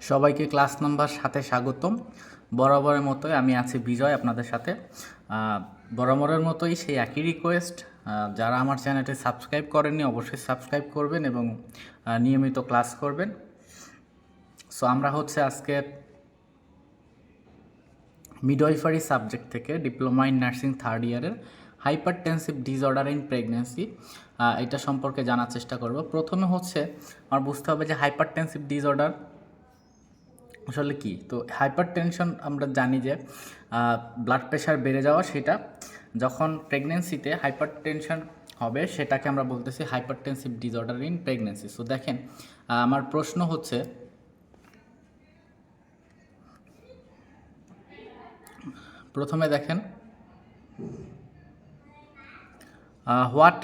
সবাইকে class number সাথে স্বাগতম। বরাবরের মতোই আমি আছি বিজয় আপনাদের সাথে। বরাবরের মতোই সেই একই রিকোয়েস্ট যারা আমার চ্যানেলটি সাবস্ক্রাইব করেননি অবশ্যই সাবস্ক্রাইব করবেন এবং নিয়মিত ক্লাস করবেন। সো আমরা হচ্ছে আজকে মিডওয়াইফারি সাবজেক্ট থেকে ডিপ্লোমা ইন নার্সিং থার্ড ইয়ারের হাইপারটেনসিভ ডিসঅর্ডার ইন প্রেগনেন্সি এটা সম্পর্কে জানার চেষ্টা করব। প্রথমে হচ্ছে, আমার বুঝতে হবে যে হাইপারটেনসিভ ডিসঅর্ডার আসলে কি? তো হাইপার টেনশন আমরা জানি যে ব্লাড প্রেশার বেড়ে যাওয়া সেটা যখন প্রেগনেন্সিতে হাইপার টেনশন হবে সেটাকে আমরা বলতেছি hypertensive disorder in pregnancy so দেখেন আমার প্রশ্ন হচ্ছে, প্রথমে দেখেন what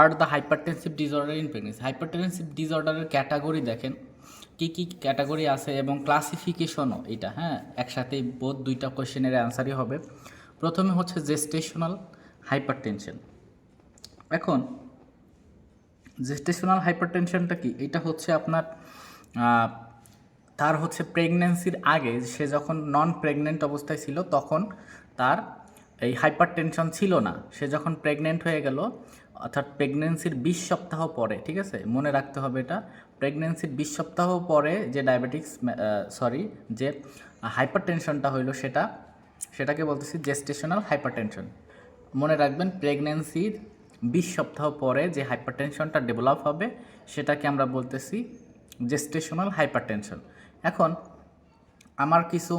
are the hypertensive disorder in pregnancy hypertensive ডিসঅর্ডারের category দেখেন কি কি ক্যাটাগরি আছে এবং ক্লাসিফিকেশনও এটা হ্যাঁ? একসাথেই বোধ দুইটা কোয়েশ্চেনের অ্যান্সারই হবে। প্রথমে হচ্ছে জেস্টেশনাল হাইপারটেনশন এখন জেস্টেশনাল হাইপারটেনশনটা কি? এটা হচ্ছে আপনার তার হচ্ছে প্রেগনেন্সির আগে সে যখন নন প্রেগনেন্ট অবস্থায় ছিল, তখন তার এই হাইপার টেনশন ছিল না। সে যখন প্রেগনেন্ট হয়ে গেল অর্থাৎ প্রেগনেন্সির বিশ সপ্তাহ পরে, ঠিক আছে? মনে রাখতে হবে এটা। প্রেগনেন্সির বিশ সপ্তাহ পরে যে ডায়াবেটিক্স সরি যে হাইপার টেনশনটা হইল সেটা, সেটাকে বলতেছি জেস্টেশনাল হাইপার টেনশন মনে রাখবেন প্রেগনেন্সির বিশ সপ্তাহ পরে যে হাইপার টেনশনটা ডেভেলপ হবে, সেটাকে আমরা বলতেছি জেস্টেশনাল হাইপার টেনশন এখন, আমার কিছু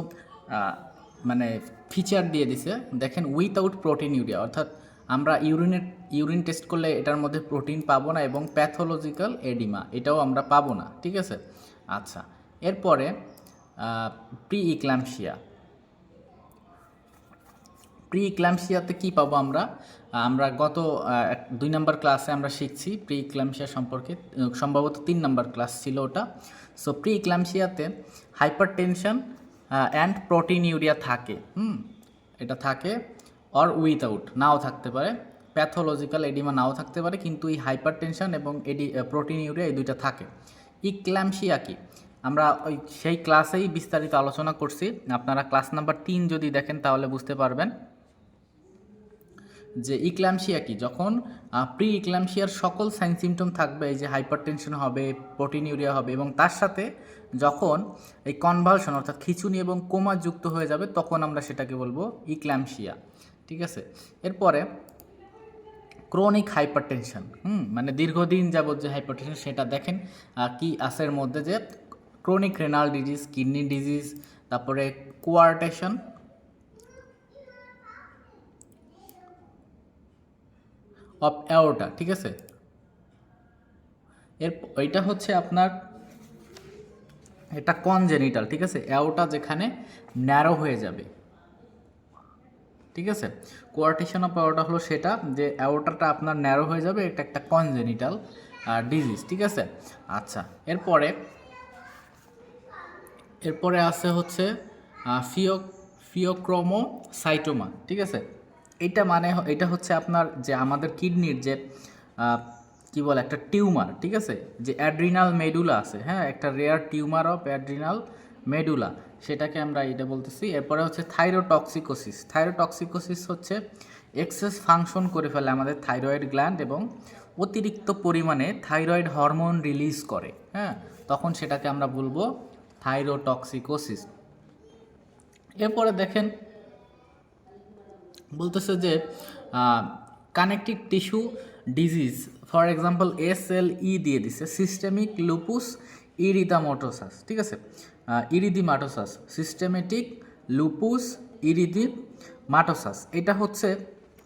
মানে ফিচার দিয়ে দিছে। দেখেন উইথাউট প্রোটিন ইউরিয়া অর্থাৎ আমরা ইউরিনের ইউরিন টেস্ট করলে এটার মধ্যে প্রোটিন পাবো না এবং প্যাথোলজিক্যাল এডিমা, এটাও আমরা পাবো না, ঠিক আছে? আচ্ছা এরপরে প্রি ইক্লামশিয়া প্রি ইক্লামশিয়াতে কী পাবো আমরা? আমরা গত দুই নম্বর ক্লাসে আমরা শিখছি প্রি ইক্লামশিয়া সম্পর্কে সম্ভবত তিন নম্বর ক্লাস ছিল ওটা। সো প্রি ইক্লামশিয়াতে hypertension and proteinuria থাকে, হুম? এটা থাকে অর উইথআউট নাও থাকতে পারে। প্যাথোলজিক্যাল এডিমা নাও থাকতে পারে, কিন্তু এই হাইপার টেনশন এবং এডি প্রোটিন ইউরিয়া এই দুইটা থাকে। ইক্লামশিয়া কি? আমরা ওই সেই ক্লাসেই বিস্তারিত আলোচনা করছি। আপনারা ক্লাস নাম্বার তিন যদি দেখেন, তাহলে বুঝতে পারবেন যে ইক্লামশিয়া কি। যখন প্রি ইক্লামশিয়ার সকল সাইন সিমটম থাকবে, এই যে হাইপারটেনশন হবে, প্রোটিন ইউরিয়া হবে, এবং তার সাথে যখন এই কনভালশন, অর্থাৎ খিচুনি এবং কোমা যুক্ত হয়ে যাবে, তখন আমরা সেটাকে বলব ইক্লামশিয়া। ঠিক আছে? এরপরে ক্রনিক হাইপারটেনশন হুম মানে দীর্ঘদিন যাবত যে হাইপারটেনশন সেটা দেখেন কি আছে এর মধ্যে যে chronic renal disease kidney disease তারপরে কোয়ার্টেশন অফ অ্যাওটা ঠিক আছে? এর ওইটা হচ্ছে আপনার, এটা কনজেনিটাল ঠিক আছে? অ্যাওটা যেখানে ন্যারো হয়ে যাবে। ঠিক আছে? কোয়ার্টেশন অফ অ্যাওটা হলো সেটা যে অ্যাওটাটা আপনার ন্যারো হয়ে যাবে, এটা একটা কনজেনিটাল ডিজিজ ঠিক আছে? আচ্ছা এরপরে এরপরে আছে হচ্ছে ফিও ফিওক্রোমোসাইটোমা ঠিক আছে? এটা মানে এটা হচ্ছে আপনার যে আমাদের কিডনির যে কি বলে একটা টিউমার, ঠিক আছে? যে অ্যাড্রিনাল মেডুলা আছে হ্যাঁ? একটা rare tumour of adrenal medulla, সেটাকে আমরা এটা বলতেছি। এরপরে হচ্ছে থাইরোটক্সিকোসিস। থাইরোটক্সিকোসিস হচ্ছে এক্সেস ফাংশন করে ফেলে আমাদের থাইরয়েড গ্ল্যান্ড এবং অতিরিক্ত পরিমাণে থাইরয়েড হরমোন রিলিজ করে হ্যাঁ? তখন সেটাকে আমরা বলব থাইরোটক্সিকোসিস। এরপরে দেখেন, বলতেছে যে connective tissue disease for example S L E দিয়ে দিছে সিস্টেমিক লুপুস ইরিদামোটোসাস ঠিক আছে? ইরিদিমাটোসাস সিস্টেমেটিক লুপুস ইরিদিমাটোসাস এটা হচ্ছে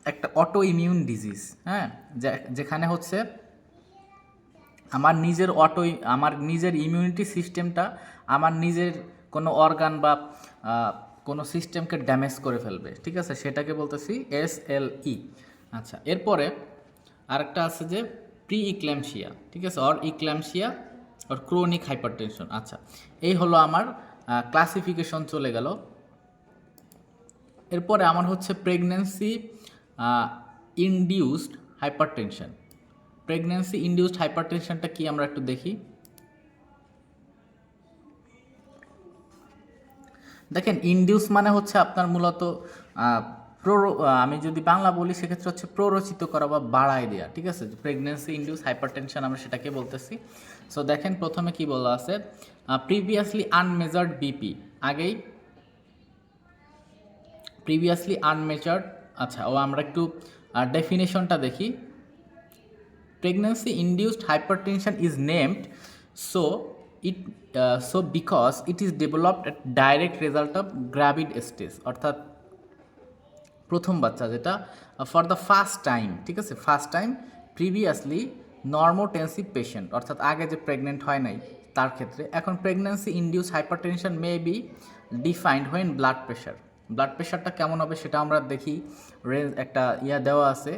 একটা অটো ইমিউন ডিজিজ হ্যাঁ যেখানে হচ্ছে আমার নিজের অটো আমার নিজের ইমিউনিটি সিস্টেমটা আমার নিজের কোনো অর্গান বা কোনো সিস্টেমকে ড্যামেজ করে ফেলবে, ঠিক আছে? সেটাকে বলতেছি এস এল ই আচ্ছা এরপরে আরেকটা আছে যে প্রি ইক্ল্যামশিয়া ঠিক আছে? Or eclampsia or chronic hypertension আচ্ছা এই হলো আমার ক্লাসিফিকেশন চলে গেল। এরপরে আমার হচ্ছে pregnancy induced hypertension pregnancy induced হাইপারটেনশনটা কি আমরা একটু দেখি? দেখেন ইনডিউস মানে হচ্ছে আপনার মূলত প্ররো আমি যদি বাংলা বলি সেক্ষেত্রে হচ্ছে প্ররোচিত করা বা বাড়ায় দেওয়া ঠিক আছে? প্রেগনেন্সি ইনডিউস হাইপারটেনশন আমরা সেটাকে বলতেছি। সো দেখেন প্রথমে কি বলা আছে? প্রিভিয়াসলি আনমেজার্ড বিপি আগেই প্রিভিয়াসলি আনমেজার্ড আচ্ছা ও আমরা একটু ডেফিনেশনটা দেখি। Pregnancy induced hypertension is named so it uh, so because it is developed direct result of gravid stage অর্থাৎ প্রথম বাচ্চা যেটা ফর দ্য ফার্স্ট টাইম ঠিক আছে? First time previously normotensive patient অর্থাৎ আগে যে প্রেগনেন্ট হয় নাই, তার ক্ষেত্রে। এখন pregnancy induce hypertension may be defined when blood pressure blood প্রেশারটা কেমন হবে সেটা আমরা দেখি। রেঞ্জ একটা ইয়া দেওয়া আছে।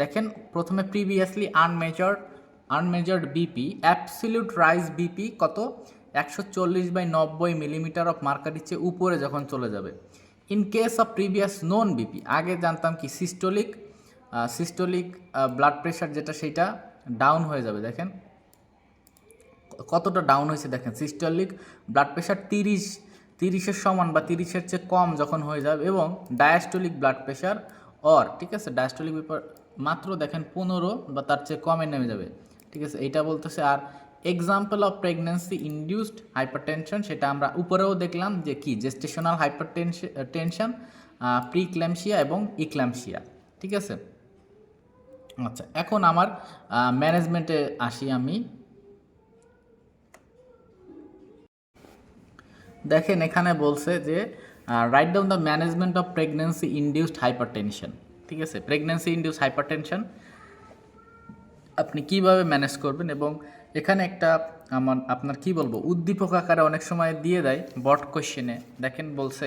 দেখেন, প্রথমে previously unmeasured unmeasured BP absolute rise BP কত? একশো চল্লিশ বাই নব্বই মিলিমিটার অফ মার্কারির চেয়ে উপরে যখন চলে যাবে। In case of previous non BP আগে জানতাম কি সিস্টোলিক সিস্টোলিক ব্লাড প্রেশার যেটা সেটা ডাউন হয়ে যাবে, দেখেন। কতটা ডাউন হয়েছে, দেখেন। সিস্টোলিক ব্লাড প্রেশার তিরিশ, তিরিশের সমান বা তিরিশের চেয়ে কম যখন হয়ে যাবে এবং ডায়াস্টোলিক ব্লাড প্রেশার অর ঠিক আছে ডায়াস্টোলিক ব্যাপার, মাত্র দেখেন পনেরো বা তার চেয়ে কমে নেমে যাবে। ঠিক আছে, এইটা বলতেছে আর example of pregnancy induced hypertension সেটা আমরা উপরেও দেখলাম যে কি? জেস্টেশনাল হাইপার টেনশন প্রিক্ল্যামশিয়া এবং ইক্ল্যামশিয়া ঠিক আছে? আচ্ছা এখন আমার ম্যানেজমেন্টে আসি আমি। দেখেন এখানে বলছে যে right down the management of pregnancy induced hypertension ঠিক আছে? প্রেগনেন্সি ইনডিউস হাইপারটেনশন আপনি কীভাবে ম্যানেজ করবেন এবং এখানে একটা আমার আপনার কি বলব উদ্দীপক আকারে অনেক সময় দিয়ে দেয় বট কোয়েশ্চেনে দেখেন বলছে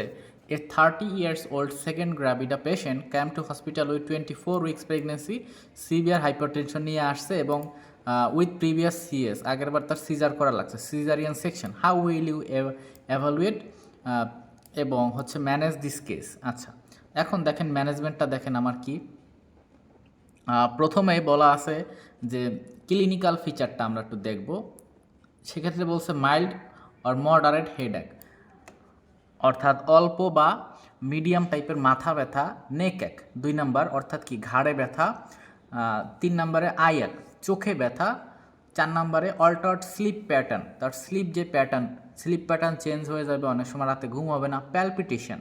a thirty years old second gravida patient came to hospital with twenty four weeks pregnancy severe hypertension নিয়ে আসছে এবং উইথ প্রিভিয়াস সিএস আগেরবার তার সিজার করা লাগছে caesarean section how will you evaluate এবং হচ্ছে ম্যানেজ দিস কেস আচ্ছা এখন দেখেন ম্যানেজমেন্টটা দেখেন আমার কি। আহ, প্রথমেই বলা আছে যে ক্লিনিক্যাল ফিচারটা আমরা একটু দেখব। সেক্ষেত্রে বলছে মাইল্ড অর মডারেট হেডেক, অর্থাৎ অল্প বা মিডিয়াম টাইপের মাথা ব্যথা, নেক এক, দুই নাম্বার, অর্থাৎ কি ঘাড়ে ব্যথা তিন নম্বরে আই এক, চোখে ব্যথা, চার নম্বরে অল্টার্ড স্লিপ প্যাটার্ন, তার স্লিপ যে প্যাটার্ন, স্লিপ প্যাটার্ন চেঞ্জ হয়ে যাবে, অনেক সময় রাতে ঘুম হবে না, প্যালপিটেশন।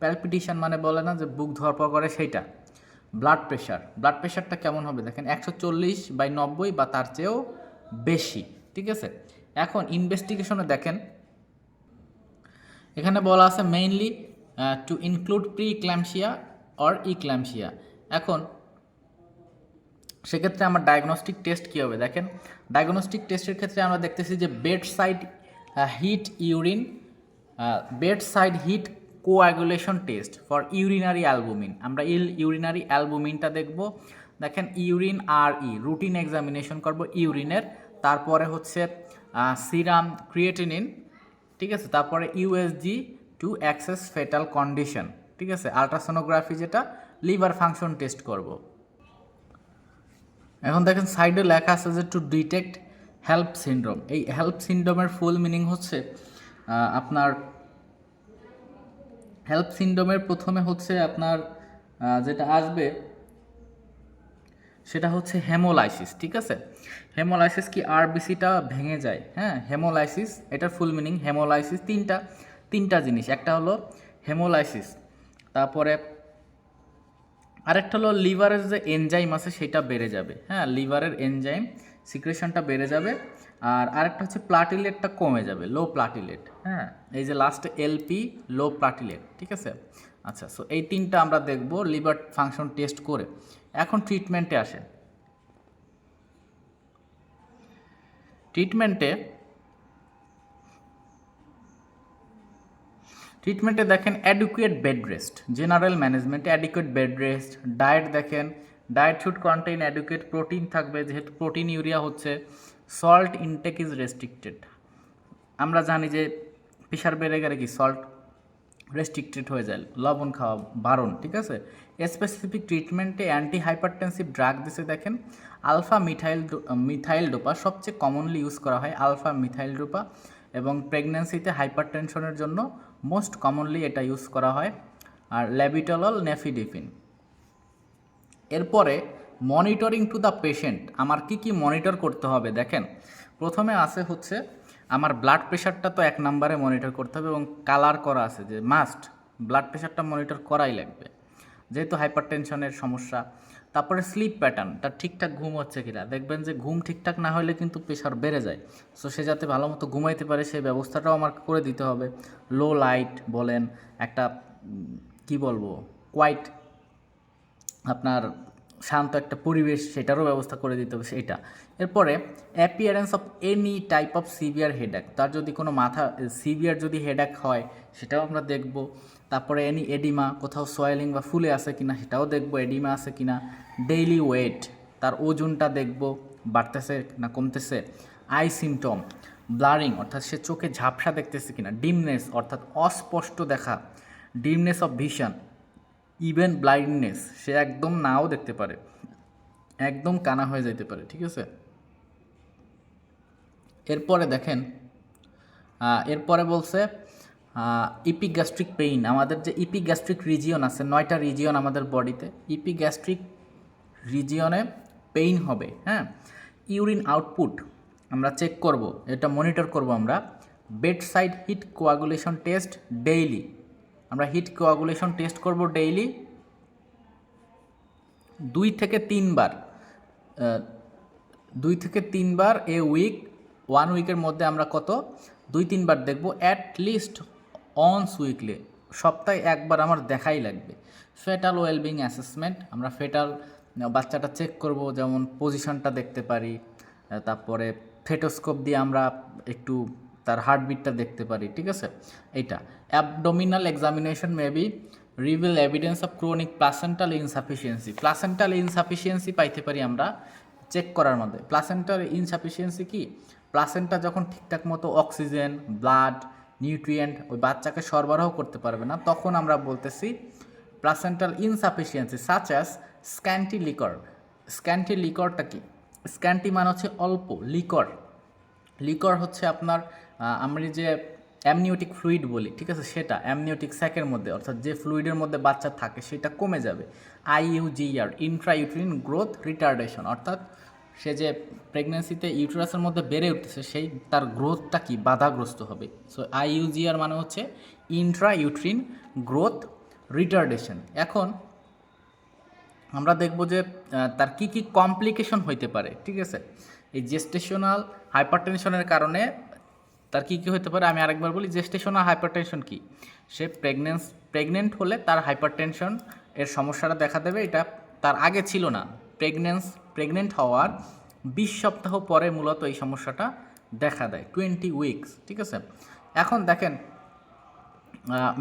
প্যালপিটেশন মানে বলে না যে বুক ধরপড় করে সেইটা। ব্লাড প্রেশার ব্লাড প্রেশারটা কেমন হবে? দেখেন, একশো চল্লিশ বাই নব্বই বা তার চেয়েও বেশি, ঠিক আছে? এখন ইনভেস্টিগেশনে দেখেন, এখানে বলা আছে mainly to include preeclampsia or eclampsia এখন, সেক্ষেত্রে আমার ডায়াগনস্টিক টেস্ট কী হবে? দেখেন ডায়াগনস্টিক টেস্টের ক্ষেত্রে আমরা দেখতেছি যে bed side heat urine bed side heat coagulation test for urinary albumin. আমরা ইল ইউরিনারি অ্যালবুমিনটা দেখব। দেখেন, urine R E, routine examination করব ইউরিনের। তারপরে হচ্ছে সিরাম, ক্রিয়েটিনিন, ঠিক আছে? তারপরে USG to assess fetal condition, ঠিক আছে? আলট্রাসোনোগ্রাফি যেটা, লিভার ফাংশন টেস্ট করব। এখন দেখেন, সাইডে লেখা আছে যে টু ডিটেক্ট হেল্প সিনড্রোম। এই হেল্প সিনড্রোমের ফুল মিনিং হচ্ছে আপনার হেল্প সিনড্রোমের প্রথমে হচ্ছে আপনার যেটা আসবে, সেটা হচ্ছে হেমোলাইসিস ঠিক আছে? হেমোলাইসিস কি আরবিসিটা ভেঙে যায় হ্যাঁ? হেমোলাইসিস এটার ফুল মিনিং হেমোলাইসিস তিনটা তিনটা জিনিস। একটা হলো হেমোলাইসিস তারপরে আরেকটা হলো লিভারের যে এনজাইম আছে, সেটা বেড়ে যাবে হ্যাঁ? লিভারের এনজাইম সিক্রেশনটা বেড়ে যাবে। আর আরেকটা হচ্ছে প্লাটিলেটটা কমে যাবে লো প্লাটিলেট হ্যাঁ? এই যে লাস্টে এলপি লো প্লাটিলেট ঠিক আছে? আচ্ছা সো এই তিনটা আমরা দেখব লিভার ফাংশন টেস্ট করে। এখন ট্রিটমেন্টে আসে ট্রিটমেন্টে ট্রিটমেন্টে দেখেন অ্যাডিকুয়েট বেড রেস্ট জেনারেল ম্যানেজমেন্টে অ্যাডিকুয়েট বেড রেস্ট ডায়েট দেখেন। Diet should contain adequate protein থাকবে, যেহেতু প্রোটিন ইউরিয়া হচ্ছে। সল্ট ইনটেক ইজ রেস্ট্রিক্টেড আমরা জানি যে প্রেশার বেড়ে গেলে কি সল্ট রেস্ট্রিক্টেড হয়ে যায়, লবণ খাওয়া বারণ, ঠিক আছে? স্পেসিফিক ট্রিটমেন্টে অ্যান্টি হাইপারটেনসিভ ড্রাগ দিছে দেখেন আলফা মিথাইল মিথাইল ডোপা সবচেয়ে কমনলি ইউজ করা হয় আলফা মিথাইল ডোপা এবং প্রেগনেন্সিতে হাইপার টেনশনের জন্য মোস্ট কমনলি এটা ইউজ করা হয়, আর ল্যাবিটলল নেফিডিফিন। এরপরে মনিটরিং টু দ্য পেশেন্ট। আমার কি কি মনিটর করতে হবে দেখেন। প্রথমে আছে হচ্ছে আমার ব্লাড প্রেশারটা তো এক নম্বরে মনিটর করতে হবে এবং কালার করা আছে যে মাস্ট। ব্লাড প্রেশারটা মনিটর করাই লাগবে। যেহেতু হাইপার টেনশনের সমস্যা। তারপরে স্লিপ প্যাটার্ন তার ঠিকঠাক ঘুম হচ্ছে কিনা? দেখবেন যে ঘুম ঠিকঠাক না হলে কিন্তু প্রেশার বেড়ে যায়। সো সে যাতে ভালো মতো ঘুমাইতে পারে, সেই ব্যবস্থাটাও আমার করে দিতে হবে। লো লাইট বলেন, একটা কি বলব? কোয়াইট, আপনার শান্ত একটা পরিবেশ, সেটারও ব্যবস্থা করে দিতে হবে সেটা এরপরে appearance of any type of severe headache তার যদি কোনো মাথা সিভিয়ার যদি হেডাক হয়, সেটাও আমরা দেখব। তারপরে এনি এডিমা কোথাও সয়েলিং বা ফুলে আছে কিনা, সেটাও দেখব এডিমা আছে কিনা। ডেইলি ওয়েট তার ওজনটা দেখব, বাড়তেছে না কমতেছে। আই সিমটম ব্লারিং অর্থাৎ সে চোখে ঝাপসা দেখতেছে কিনা ডিমনেস অর্থাৎ অস্পষ্ট দেখা। Dimness of vision even blindness, সে একদম নাও দেখতে পারে। একদম কানা হয়ে যেতে পারে, ঠিক আছে? এরপরে দেখেন এরপরে বলছে ইপিগ্যাস্ট্রিক পেইন আমাদের যে ইপিগ্যাস্ট্রিক রিজিয়ন আছে, নয়টা রিজিয়ন আমাদের বডিতে ইপিগ্যাস্ট্রিক রিজিয়নে পেইন হবে হ্যাঁ? ইউরিন আউটপুট আমরা চেক করব, এটা মনিটর করব আমরা। Bed side heat coagulation test daily আমরা হিট কোয়াগুলেশন টেস্ট করব ডেইলি দুই থেকে তিনবার দুই থেকে তিনবার এ উইক ওয়ান উইকের মধ্যে আমরা কত? দুই তিনবার দেখব অ্যাট লিস্ট অনস উইকলি সপ্তাহে একবার আমার দেখাই লাগবে। ফেটাল ওয়েলবিং অ্যাসেসমেন্ট আমরা ফেটাল বাচ্চাটা চেক করব, যেমন পজিশনটা দেখতে পারি তারপরে ফেটোস্কোপ দিয়ে আমরা একটু তার হার্টবিটটা দেখতে পারি, ঠিক আছে? এইটা। Abdominal examination maybe reveal evidence of chronic placental insufficiency placental insufficiency পাইতে পারি আমরা চেক করার মধ্যে। প্লাসেন্টার ইনসাফিসিয়েন্সি কি? প্লাসেন্টা যখন ঠিকঠাক মতো অক্সিজেন ব্লাড নিউট্রিয়েন্ট ওই বাচ্চাকে সরবরাহ করতে পারবে না, তখন আমরা বলতেছি placental insufficiency such as scanty liquor scanty লিকরটা কি? স্ক্যান্টি মানে হচ্ছে অল্প লিকর লিকর হচ্ছে আপনার আমরা যে অ্যামনিওটিক ফ্লুইড বলি, ঠিক আছে? সেটা অ্যামনিওটিক স্যাকের মধ্যে, অর্থাৎ যে ফ্লুইডের মধ্যে বাচ্চা থাকে, সেটা কমে যাবে। আইইউজিআর ইন্ট্রাইউট্রিন গ্রোথ রিটার্ডেশন অর্থাৎ সে যে প্রেগনেন্সিতে ইউটেরাসের মধ্যে বেড়ে উঠতেছে, সেই তার গ্রোথটা কি? বাধাগ্রস্ত হবে। সো আইইউজিআর মানে হচ্ছে ইন্ট্রা ইউট্রিন গ্রোথ রিটার্ডেশন এখন আমরা দেখব যে তার কি কি কমপ্লিকেশন হইতে পারে, ঠিক আছে? এই জেস্টেশনাল হাইপারটেনশনের কারণে তার কি কি হতে পারে? আমি আরেকবার বলি জেস্টেশনাল হাইপারটেনশন কি? সে প্রেগনেন্স প্রেগনেন্ট হলে তার হাইপারটেনশন এর সমস্যাটা দেখা দেবে। এটা তার আগে ছিল না। প্রেগনেন্স প্রেগনেন্ট হওয়ার বিশ সপ্তাহ পরে মূলত এই সমস্যাটা দেখা দেয়। টোয়েন্টি উইকস ঠিক আছে? এখন দেখেন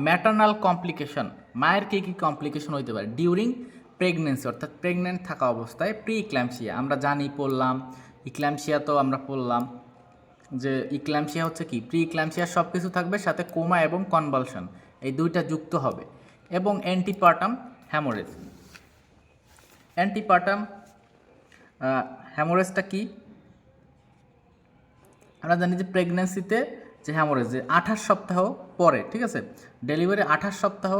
ম্যাটার্নাল কমপ্লিকেশন মায়ের কী কী কমপ্লিকেশন হইতে পারে? ডিউরিং প্রেগনেন্সি অর্থাৎ প্রেগনেন্ট থাকা অবস্থায় প্রি ইক্ল্যামসিয়া আমরা জানি পড়লাম ইক্ল্যামসিয়া তো আমরা পড়লাম। যে ইক্ল্যামসিয়া হচ্ছে কি? প্রি ইক্ল্যামসিয়া সব কিছু থাকবে সাথে কোমা এবং কনভালশন এই দুইটা যুক্ত হবে। এবং অ্যান্টিপার্টাম হ্যামোরেজ অ্যান্টিপার্টাম হ্যামোরেজটা কি? আমরা জানি যে প্রেগনেন্সিতে যে হ্যামোরেজ যে আঠাশ সপ্তাহ পরে, ঠিক আছে? ডেলিভারি আঠাশ সপ্তাহ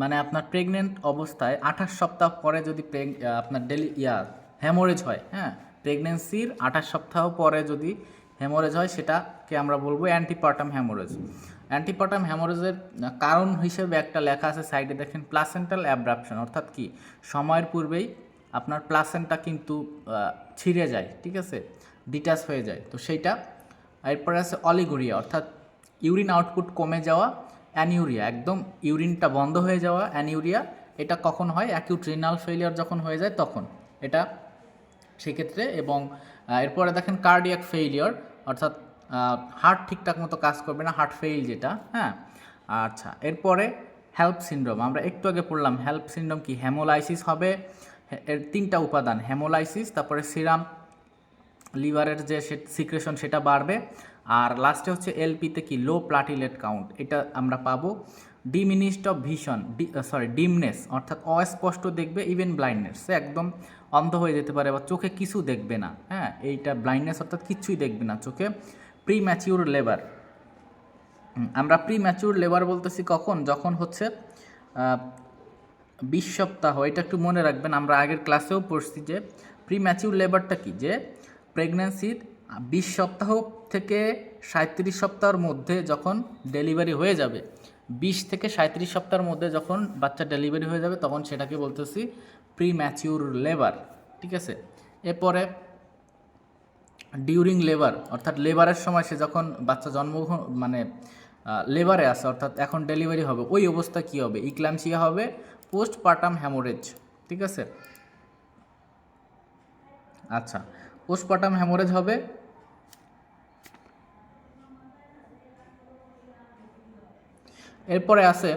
মানে আপনার প্রেগনেন্ট অবস্থায় আঠাশ সপ্তাহ পরে যদি আপনার ডেলি ইয়া হ্যামোরেজ হয় হ্যাঁ? প্রেগনেন্সির আঠাশ সপ্তাহ পরে যদি হ্যামোরেজ হয়, সেটাকে আমরা বলব অ্যান্টিপার্টাম হ্যামোরেজ অ্যান্টিপার্টাম হ্যামোরেজের কারণ হিসেবে একটা লেখা আছে সাইডে দেখেন প্লাসেন্টাল অ্যাব্রাপশন অর্থাৎ কি? সময়ের পূর্বেই আপনার প্লাসেন্টা কিন্তু ছিঁড়ে যায়, ঠিক আছে? ডিটাচ হয়ে যায়। তো সেইটা, এরপরে আছে অলিগুরিয়া, অর্থাৎ ইউরিন আউটপুট কমে যাওয়া অ্যানিউরিয়া একদম ইউরিনটা বন্ধ হয়ে যাওয়া অ্যানিউরিয়া এটা কখন হয়? অ্যাকিউট রিনাল ফেলিয়ার যখন হয়ে যায়, তখন। এটা সেক্ষেত্রে এবং এরপরে দেখেন কার্ডিয়াক ফেইলিয়ার অর্থাৎ হার্ট ঠিকঠাক মতো কাজ করবে না হার্ট ফেইল যেটা হ্যাঁ? আচ্ছা এরপরে হেল্প সিন্ড্রোম আমরা একটু আগে পড়লাম হেল্প সিন্ড্রোম কি? হেমোলাইসিস হবে এর তিনটা উপাদান হেমোলাইসিস তারপরে সিরাম লিভারের যে সিক্রেশন সেটা বাড়বে, আর লাস্টে হচ্ছে এলপিতে কি? লো প্লাটিলেট কাউন্ট এটা আমরা পাবো diminished of vision sorry dimness অর্থাৎ অস্পষ্ট দেখবে ইভেন ব্লাইন্ডনেস একদম অন্ধ হয়ে যেতে পারে বা চোখে কিছু দেখবে না হ্যাঁ? এইটা ব্লাইন্ডনেস অর্থাৎ কিচ্ছুই দেখবে না চোখে। প্রি ম্যাচিউর লেবার আমরা প্রি ম্যাচিউর লেবার বলতেছি কখন? যখন হচ্ছে বিশ সপ্তাহ, এটা একটু মনে রাখবেন, আমরা আগের ক্লাসেও পড়ছি যে প্রি ম্যাচিউর লেবারটা কি? যে প্রেগন্যান্সির বিশ সপ্তাহ থেকে সাঁত্রিশ সপ্তাহের মধ্যে যখন ডেলিভারি হয়ে যাবে, বিশ থেকে সাঁত্রিশ সপ্তাহের মধ্যে যখন বাচ্চা ডেলিভারি হয়ে যাবে, তখন সেটাকে বলতেছি প্রি ম্যাচিউর লেবার ঠিক আছে? এরপরে ডিউরিং লেবার অর্থাৎ লেবারের সময় সে যখন বাচ্চা জন্মগ্রহণ মানে লেবারে আসে অর্থাৎ এখন ডেলিভারি হবে, ওই অবস্থা কী হবে? ইক্লামসিয়া হবে পোস্ট পার্টাম হ্যামোরেজ ঠিক আছে? আচ্ছা পোস্ট পার্টাম হ্যামোরেজ হবে, এরপরে আছে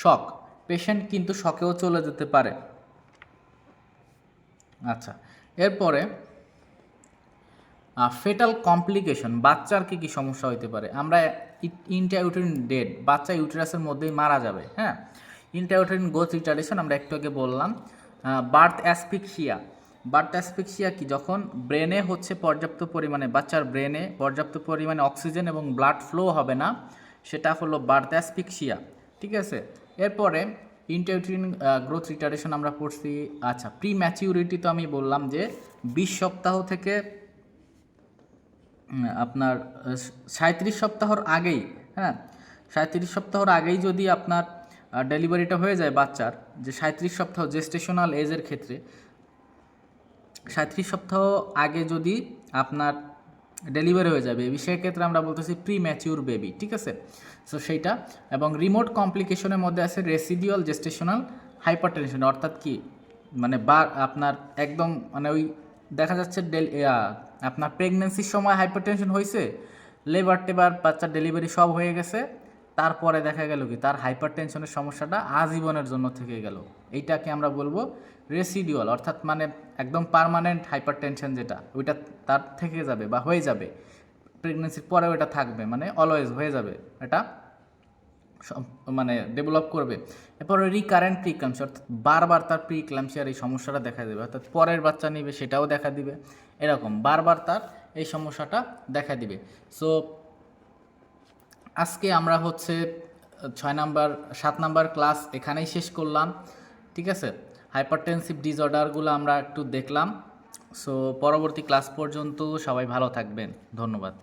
শক পেশেন্ট কিন্তু শকেও চলে যেতে পারে। আচ্ছা এরপরে ফেটাল কমপ্লিকেশন বাচ্চার কি কি সমস্যা হতে পারে? আমরা ইন্টাইউটেরিন ডেড বাচ্চা ইউটেরাসের মধ্যেই মারা যাবে হ্যাঁ? ইন্টাইউটেরিন গোথ রিটারেশন আমরা একটু আগে বললাম বার্থ অ্যাসপিক্সিয়া বার্থ অ্যাসপিক্সিয়া কি? যখন ব্রেনে হচ্ছে পর্যাপ্ত পরিমাণে, বাচ্চার ব্রেনে পর্যাপ্ত পরিমাণে অক্সিজেন এবং ব্লাড ফ্লো হবে না, সেটা হলো বার্থ অ্যাসপিক্সিয়া ঠিক আছে? এরপরে ইন্টারটিন গ্রোথ রিটারেশন আমরা পড়ছি। আচ্ছা প্রি ম্যাচিউরিটি তো আমি বললাম যে বিশ সপ্তাহ থেকে আপনার সাঁত্রিশ সপ্তাহর আগেই হ্যাঁ সাঁত্রিশ সপ্তাহর আগেই যদি আপনার ডেলিভারিটা হয়ে যায় বাচ্চার, যে সাঁত্রিশ সপ্তাহ জেস্টেশনাল এজের ক্ষেত্রে সাঁত্রিশ সপ্তাহ আগে যদি আপনার ডেলিভারি হয়ে যাবে বেবি সেক্ষেত্রে আমরা বলতেছি প্রি ম্যাচিউর বেবি ঠিক আছে? সো সেইটা। এবং রিমোট কমপ্লিকেশনের মধ্যে আছে রেসিডিউয়াল জেস্টেশনাল হাইপারটেনশন অর্থাৎ কি? মানে বার আপনার একদম মানে ওই দেখা যাচ্ছে আপনার প্রেগনেন্সির সময় হাইপারটেনশন হয়েছে লেবার টেবার বাচ্চার ডেলিভারি সব হয়ে গেছে, তারপরে দেখা গেল কি? তার হাইপার টেনশনের সমস্যাটা আজীবনের জন্য থেকে গেল। এইটাকে আমরা বলব রেসিডিউয়াল অর্থাৎ মানে একদম পার্মানেন্ট হাইপার টেনশন যেটা, ওইটা তার থেকে যাবে বা হয়ে যাবে। প্রেগনেন্সির পরে ওটা থাকবে মানে অলওয়েজ হয়ে যাবে এটা। মানে ডেভেলপ করবে। এরপর রিকারেন্ট প্রি অর্থাৎ বারবার তার প্রি ক্লামসিয়ার এই সমস্যাটা দেখা দেবে, অর্থাৎ পরের বাচ্চা নিবে সেটাও দেখা দিবে। এরকম বারবার তার এই সমস্যাটা দেখা দিবে। সো আজকে আমরা হচ্ছে, ছয় নাম্বার, সাত নাম্বার ক্লাস এখানেই শেষ করলাম, ঠিক আছে? হাইপারটেনসিভ ডিসঅর্ডারগুলো আমরা একটু দেখলাম। সো পরবর্তী ক্লাস পর্যন্ত সবাই ভালো থাকবেন। ধন্যবাদ।